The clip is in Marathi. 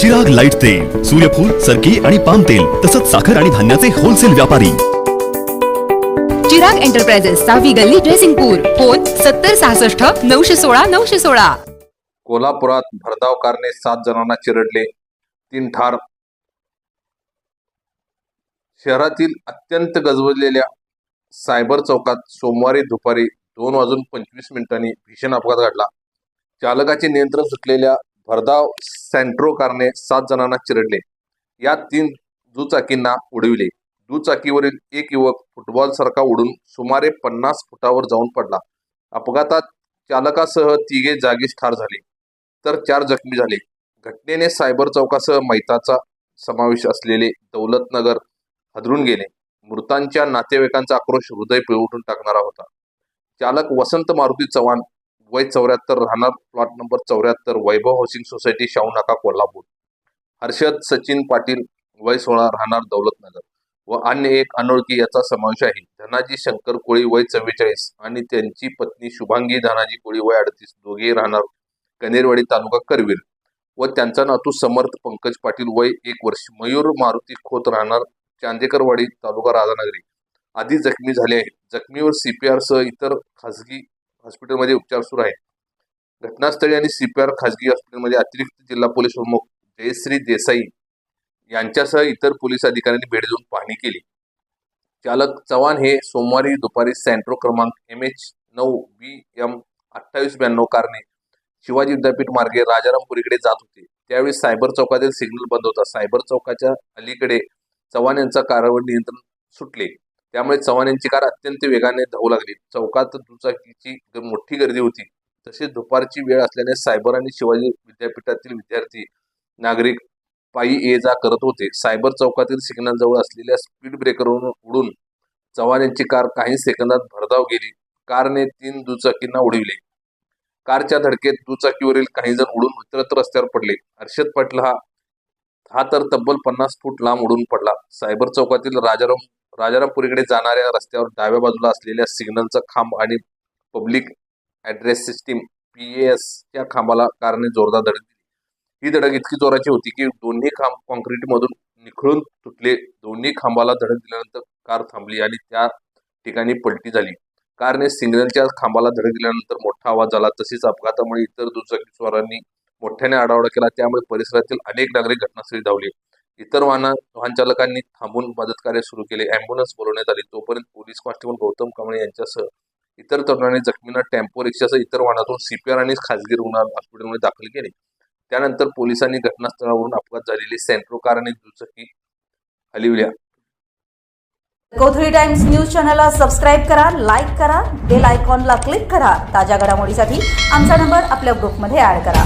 जग लाइट तेल सूर्यफूल सरकी आणि पाम तेल तसंच साखर आणि धान्याचे होलसेल व्यापारी. चिराग एंटरप्राइजेस सहावी गल्ली ड्रेसिंगपूर फोन सत्तर सहासष्ट नऊशे सोळा नऊशे सोळा. कोल्हापुरात भरधाव कारने सात जणांना चिरडले तीन ठार. शहरातील अत्यंत गजबजलेल्या सायबर चौकात सोमवारी दुपारी दोन वाजून पंचवीस मिनिटांनी भीषण अपघात घडला. चालकाचे नियंत्रण सुटलेल्या भरधाव सँट्रो कारने सात जणांना चिरडले. यात तीन दुचाकींना उडविले. दुचाकीवरील एक युवक फुटबॉल सारखा उडून सुमारे पन्नास फुटावर जाऊन पडला. अपघातात चालकासह तिघे जागीच ठार झाले. तर चार जखमी झाले. घटनेने सायबर चौकासह मैताचा समावेश असलेले दौलतनगर हदरून गेले. मृतांच्या नातेवाईकांचा आक्रोश हृदय पिळवटून टाकणारा होता. चालक वसंत मारुती चव्हाण वय चौऱ्याहत्तर राहणार. प्लॉट नंबर चौऱ्याहत्तर वैभव हाऊसिंग सोसायटी शाहू नाका कोल्हापूर. हर्षद सचिन पाटील वय सोळा राहणार दौलतनगर. व अन्य एक अनोळखी याचा समावेश आहे. धनाजी शंकर कोळी वय चव्वेचाळीस. आणि त्यांची पत्नी शुभांगी धनाजी कोळी वय अडतीस. दोघे राहणार कनेरवाडी तालुका करवीर. व त्यांचा नातू समर्थ पंकज पाटील वय एक वर्ष. मयूर मारुती खोत राहणार चांदेकरवाडी तालुका राधानगरी. आधी जखमी झाले आहेत जखमीवर सीपीआर सह इतर खासगी हॉस्पिटलमध्ये उपचार सुरू आहेत. घटनास्थळी आणि सीपीआर खासगी हॉस्पिटलमध्ये अतिरिक्त जिल्हा पोलीस प्रमुख जयश्री देसाई यांच्यासह इतर पोलीस अधिकाऱ्यांनी भेट देऊन पाहणी केली. चालक चव्हाण हे सोमवारी दुपारी सँट्रो क्रमांक एम एच नऊ बी एम अठ्ठावीस ब्याण्णव कारने शिवाजी विद्यापीठ मार्गे राजारामपुरीकडे जात होते. त्यावेळी सायबर चौकातील सिग्नल बंद होता. सायबर चौकाच्या अलीकडे चव्हाण यांचा कारवर नियंत्रण सुटले. त्यामुळे चव्हाण यांची कार अत्यंत वेगाने धावू लागली. चौकात दुचाकीची मोठी गर्दी होती. तसेच दुपारची वेळ असल्याने सायबर आणि शिवाजी विद्यापीठातील विद्यार्थी नागरिक पायी ये जा करत होते. सायबर चौकातील सिग्नल जवळ असलेल्या स्पीड ब्रेकरवरून उडून चव्हाण यांची कार काही सेकंदात भरधाव गेली. कारने तीन दुचाकींना उडविले. कारच्या धडकेत दुचाकीवरील काही जण उडून इतरत्र रस्त्यावर पडले. हर्षद पाटील हा हा तर तब्बल पन्नास फूट लांब उडून पडला. सायबर चौकातील राजाराम राजारामपुरीकडे जाणाऱ्या रस्त्यावर डाव्या बाजूला असलेल्या सिग्नलचा खांब आणि पब्लिक ॲड्रेस सिस्टीम पी च्या खांबाला कारने जोरदार धडक दिली. ही धडक इतकी जोराची होती की दोन्ही खांब कॉन्क्रीटमधून निखळून तुटले. दोन्ही खांबाला धडक दिल्यानंतर कार थांबली आणि त्या ठिकाणी पलटी झाली. कारने सिग्नलच्या खांबाला धडक दिल्यानंतर मोठा आवाज झाला. तसेच अपघातामुळे इतर दुचाकी स्वारांनी मोठ्याने आडावडा केला. त्यामुळे परिसरातील अनेक नागरिक घटनास्थळी धावले. इतर वाहन वाहन चालकांनी थांबून मदत कार्य सुरू केले. अँब्युलन्स बोलवण्यात आली. तोपर्यंत पोलीस कॉन्स्टेबल गौतम कांबळे यांच्यासह इतर तरुणांनी जखमींना टेम्पो रिक्षासह इतर वाहनातून सीपीआर आणि खासगी रुग्णालय हॉस्पिटलमध्ये दाखल केले. त्यानंतर पोलिसांनी घटनास्थळावरून अपघात झालेली सेंट्रो कार आणि दुचाकी हलविल्या. कोथळी टाइम्स न्यूज चॅनलला सबस्क्राईब करा लाईक करा बेल आयकॉनला क्लिक करा. ताज्या घडामोडीसाठी आमचा नंबर आपल्या ग्रुपमध्ये ऍड करा.